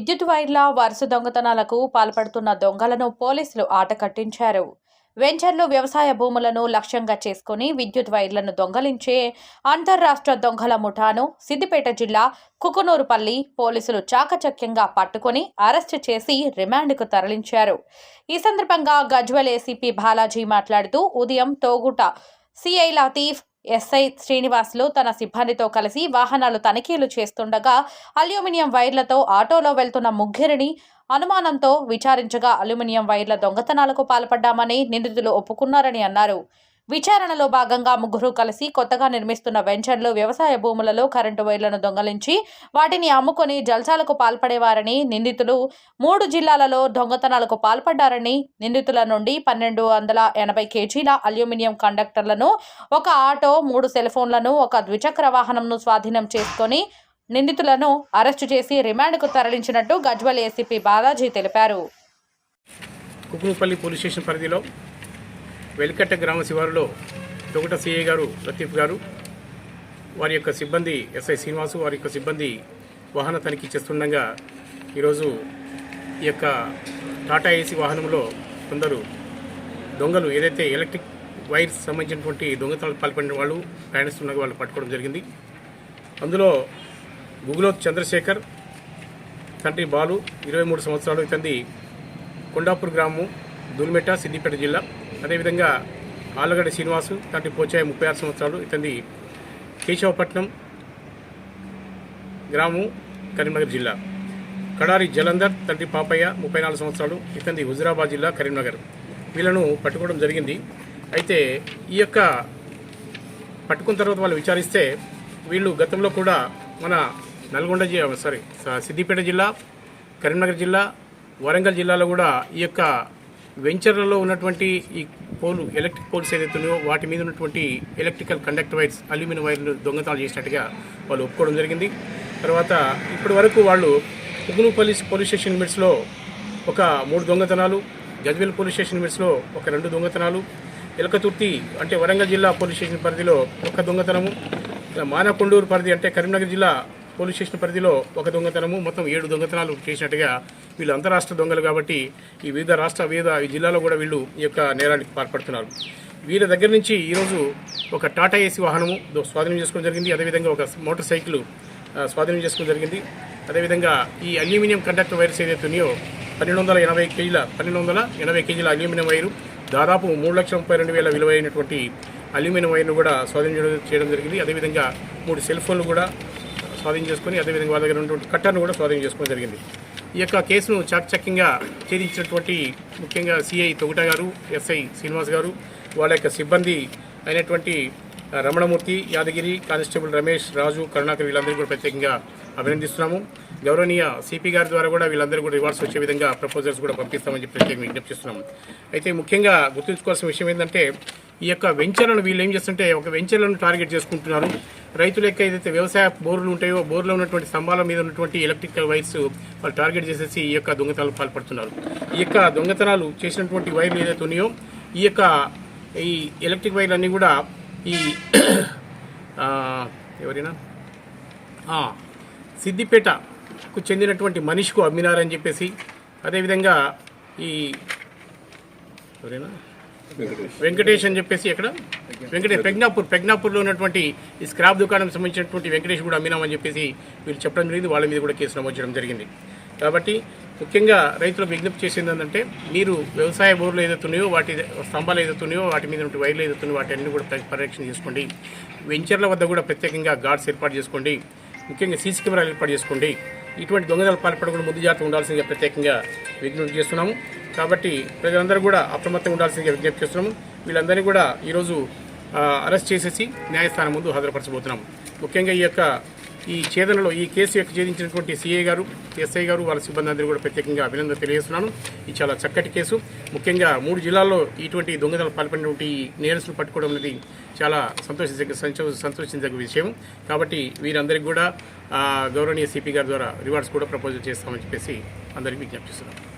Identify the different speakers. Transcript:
Speaker 1: విద్యుత్ వైర్ల వరుస దొంగతనాలకు పాల్పడుతున్న దొంగలను పోలీసులు ఆట కట్టించారు. వెంచర్లు వ్యవసాయ భూములను లక్ష్యంగా చేసుకుని విద్యుత్ వైర్లను దొంగలించే అంతర్రాష్ట్ర దొంగల ముఠాను సిద్దిపేట జిల్లా కుకునూరుపల్లి పోలీసులు చాకచక్యంగా పట్టుకొని అరెస్టు చేసి రిమాండ్కు తరలించారు. ఈ సందర్భంగా గజ్వెల్ ఏసీపీ బాలాజీ మాట్లాడుతూ ఉదయం తోగుట సిఐ లతీఫ్ ఎస్ఐ శ్రీనివాసులు తన సిబ్బందితో కలిసి వాహనాలు తనిఖీలు చేస్తుండగా అల్యూమినియం వైర్లతో ఆటోలో వెళ్తున్న ముగ్గురిని అనుమానంతో విచారించగా అల్యూమినియం వైర్ల దొంగతనాలకు పాల్పడ్డామని నిందితులు ఒప్పుకున్నారని అన్నారు. విచారణలో భాగంగా ముగ్గురు కలిసి కొత్తగా నిర్మిస్తున్న వెంచర్లు వ్యవసాయ భూములలో కరెంటు వైర్లను దొంగలించి వాటిని అమ్ముకొని జల్సాలకు పాల్పడేవారని నిందితులు మూడు జిల్లాలలో దొంగతనాలకు పాల్పడ్డారని నిందితుల నుండి పన్నెండు వందల ఎనభై కేజీల అల్యూమినియం కండక్టర్లను ఒక ఆటో మూడు సెల్ ఫోన్లను ఒక ద్విచక్ర వాహనంను స్వాధీనం చేసుకొని నిందితులను అరెస్టు చేసి రిమాండ్కు తరలించినట్టు గజ్వల్ ఏసీపీ బాలాజీ తెలిపారు.
Speaker 2: కుకునుపల్లి పోలీస్ స్టేషన్ పరిధిలో వెలికట్ట గ్రామ శివారులో తొగట సిఐ గారు లతీఫ్ గారు వారి యొక్క సిబ్బంది ఎస్ఐ శ్రీనివాసు వారి యొక్క సిబ్బంది వాహన తనిఖీ చేస్తుండగా ఈరోజు ఈ యొక్క టాటా ఏసీ వాహనంలో కొందరు దొంగలు ఏదైతే ఎలక్ట్రిక్ వైర్స్ సంబంధించినటువంటి దొంగతనాలు పాల్పడిన వాళ్ళు ప్రయాణిస్తుండగా వాళ్ళు పట్టుకోవడం జరిగింది. అందులో గుగులోత్ చంద్రశేఖర్ తండ్రి బాలు ఇరవై మూడు సంవత్సరాలు ఇతంది కొండాపూర్ గ్రామం దుల్మెట సిద్దిపేట జిల్లా. అదేవిధంగా ఆలగడ్డ శ్రీనివాసు తండ్రి పోచాయి ముప్పై ఆరు సంవత్సరాలు ఇతంది కేశవపట్నం గ్రామం కరీంనగర్ జిల్లా. కడారి జలంధర్ తండ్రి పాపయ్య ముప్పై నాలుగు సంవత్సరాలు ఇతంది హుజురాబాద్ జిల్లా కరీంనగర్. వీళ్ళను పట్టుకోవడం జరిగింది. అయితే ఈ యొక్క పట్టుకున్న తర్వాత వాళ్ళు విచారిస్తే వీళ్ళు గతంలో కూడా మన నల్గొండ జిల్లా సారీ సిద్దిపేట జిల్లా కరీంనగర్ జిల్లా వరంగల్ జిల్లాలో కూడా ఈ యొక్క వెంచర్లలో ఉన్నటువంటి ఈ పోలు ఎలక్ట్రిక్ పోల్స్ ఏదైతే ఉన్నాయో వాటి మీద ఉన్నటువంటి ఎలక్ట్రికల్ కండక్ట్ వైర్స్ అల్యూమినియం వైర్లు దొంగతనాలు చేసినట్టుగా వాళ్ళు ఒప్పుకోవడం జరిగింది. తర్వాత ఇప్పటి వరకు వాళ్ళు ఉగునుపల్లి పోలీస్ స్టేషన్ లిమిట్స్లో ఒక మూడు దొంగతనాలు గజ్వేల్ పోలీస్ స్టేషన్ లిమిట్స్లో ఒక రెండు దొంగతనాలు ఎలకతుర్తి అంటే వరంగల్ జిల్లా పోలీస్ స్టేషన్ పరిధిలో ఒక దొంగతనము మానకొండూరు పరిధి అంటే కరీంనగర్ జిల్లా పోలీస్ స్టేషన్ పరిధిలో ఒక దొంగతనము మొత్తం ఏడు దొంగతనాలు చేసినట్టుగా వీళ్ళు అంతరాష్ట్ర దొంగలు కాబట్టి ఈ వివిధ రాష్ట్ర వివిధ ఈ జిల్లాలో కూడా వీళ్ళు ఈ యొక్క నేరానికి పాల్పడుతున్నారు. వీళ్ళ దగ్గర నుంచి ఈరోజు ఒక టాటా ఏసీ వాహనము స్వాధీనం చేసుకోవడం జరిగింది. అదేవిధంగా ఒక మోటార్ సైకిల్ స్వాధీనం చేసుకోవడం జరిగింది. అదేవిధంగా ఈ అల్యూమినియం కండక్టర్ వైర్స్ ఏదైతే ఉన్నాయో పన్నెండు వందల ఎనభై కేజీల పన్నెండు వందల ఎనభై కేజీల అల్యూమినియం వైరు దాదాపు మూడు లక్షల ముప్పై రెండు వేల విలువైనటువంటి అల్యూమినియం వైర్ను కూడా స్వాధీనం చేయడం- చేయడం జరిగింది. అదేవిధంగా మూడు సెల్ ఫోన్లు కూడా స్వాధీనం చేసుకొని అదేవిధంగా వాళ్ళ దగ్గర ఉన్నటువంటి కట్టర్ను కూడా స్వాధీనం చేసుకోవడం జరిగింది. ఈ యొక్క కేసును చాకచక్యంగా ఛేదించినటువంటి ముఖ్యంగా సిఐ తొగుట గారు ఎస్ఐ శ్రీనివాస్ గారు వాళ్ళ యొక్క సిబ్బంది అయినటువంటి రమణమూర్తి యాదగిరి కానిస్టేబుల్ రమేష్ రాజు కరుణాకర్ వీళ్ళందరూ కూడా ప్రత్యేకంగా అభినందిస్తున్నాము. గౌరవనీయ సిపి గారి ద్వారా కూడా వీళ్ళందరూ కూడా రివార్డ్స్ వచ్చే విధంగా ప్రపోజల్స్ కూడా పంపిస్తామని చెప్పి ప్రత్యేకంగా విజ్ఞప్తిస్తున్నాము అయితే ముఖ్యంగా గుర్తుంచుకోవాల్సిన విషయం ఏంటంటే ఈ యొక్క వెంచర్లను వీళ్ళు ఏం చేస్తుంటే ఒక వెంచర్లను టార్గెట్ చేసుకుంటున్నారు. రైతుల యొక్క ఏదైతే వ్యవసాయ బోర్లు ఉంటాయో బోర్లో ఉన్నటువంటి స్తంభాల మీద ఉన్నటువంటి ఎలక్ట్రికల్ వైర్స్ వాళ్ళు టార్గెట్ చేసేసి ఈ యొక్క దొంగతనాలు పాల్పడుతున్నారు. ఈ యొక్క దొంగతనాలు చేసినటువంటి వైర్లు ఏదైతే ఉన్నాయో ఈ యొక్క ఈ ఎలక్ట్రిక్ వైర్లు అన్నీ కూడా ఈ ఎవరైనా? సిద్దిపేటకు చెందినటువంటి మనిషికు అమ్మినారని చెప్పేసి అదేవిధంగా ఈ ఎవరైనా? వెంకటేష్. అని చెప్పేసి ఎక్కడ? వెంకటేష్ పెగ్నాపూర్ ప్రజ్ఞాపూర్లో ఉన్నటువంటి ఈ స్క్రాప్ దుకాణం సంబంధించినటువంటి వెంకటేష్ కూడా అమ్మినామని చెప్పేసి వీళ్ళు చెప్పడం జరిగింది. వాళ్ళ మీద కూడా కేసు నమోదు చేయడం జరిగింది. కాబట్టి ముఖ్యంగా రైతులకు విజ్ఞప్తి చేసింది ఏంటంటే మీరు వ్యవసాయ బోర్లు ఏదైతున్నాయో వాటి స్తంభాలు ఏదైతున్నాయో వాటి మీద ఉంటే వైర్లు ఏదైతున్నాయో వాటి అన్ని కూడా పరిరక్షణ చేసుకోండి. వెంచర్ల వద్ద కూడా ప్రత్యేకంగా గార్డ్స్ ఏర్పాటు చేసుకోండి. ముఖ్యంగా సీసీ కెమెరాలు ఏర్పాటు చేసుకోండి. ఇటువంటి దొంగతనాలు పాల్పడకుండా ముందు జాగ్రత్త ఉండాల్సిందిగా ప్రత్యేకంగా విజ్ఞప్తి చేస్తున్నాము. కాబట్టి ప్రజలందరూ కూడా అప్రమత్తంగా ఉండాల్సిందిగా విజ్ఞప్తి చేస్తున్నాము. వీళ్ళందరినీ కూడా ఈరోజు అరెస్ట్ చేసేసి న్యాయస్థానం ముందు హాజరుపరచబోతున్నాము. ముఖ్యంగా ఈ యొక్క ఈ ఛేదనలో ఈ కేసు యొక్క ఛేదించినటువంటి సిఐ గారు ఎస్ఐ గారు వాళ్ళ సిబ్బంది అందరూ కూడా ప్రత్యేకంగా అభినందన తెలియజేస్తున్నాను. ఇది చాలా చక్కటి కేసు. ముఖ్యంగా మూడు జిల్లాల్లో ఇటువంటి దొంగతనాలు పాల్పడినటువంటి నేరసులు పట్టుకోవడం అనేది చాలా సంతోషించ సంతోషించదగ్గ విషయం. కాబట్టి వీరందరికీ కూడా గౌరవనీయ సిపి గారి ద్వారా రివార్డ్స్ కూడా ప్రపోజల్ చేస్తామని చెప్పేసి అందరికీ విజ్ఞప్తిస్తున్నాను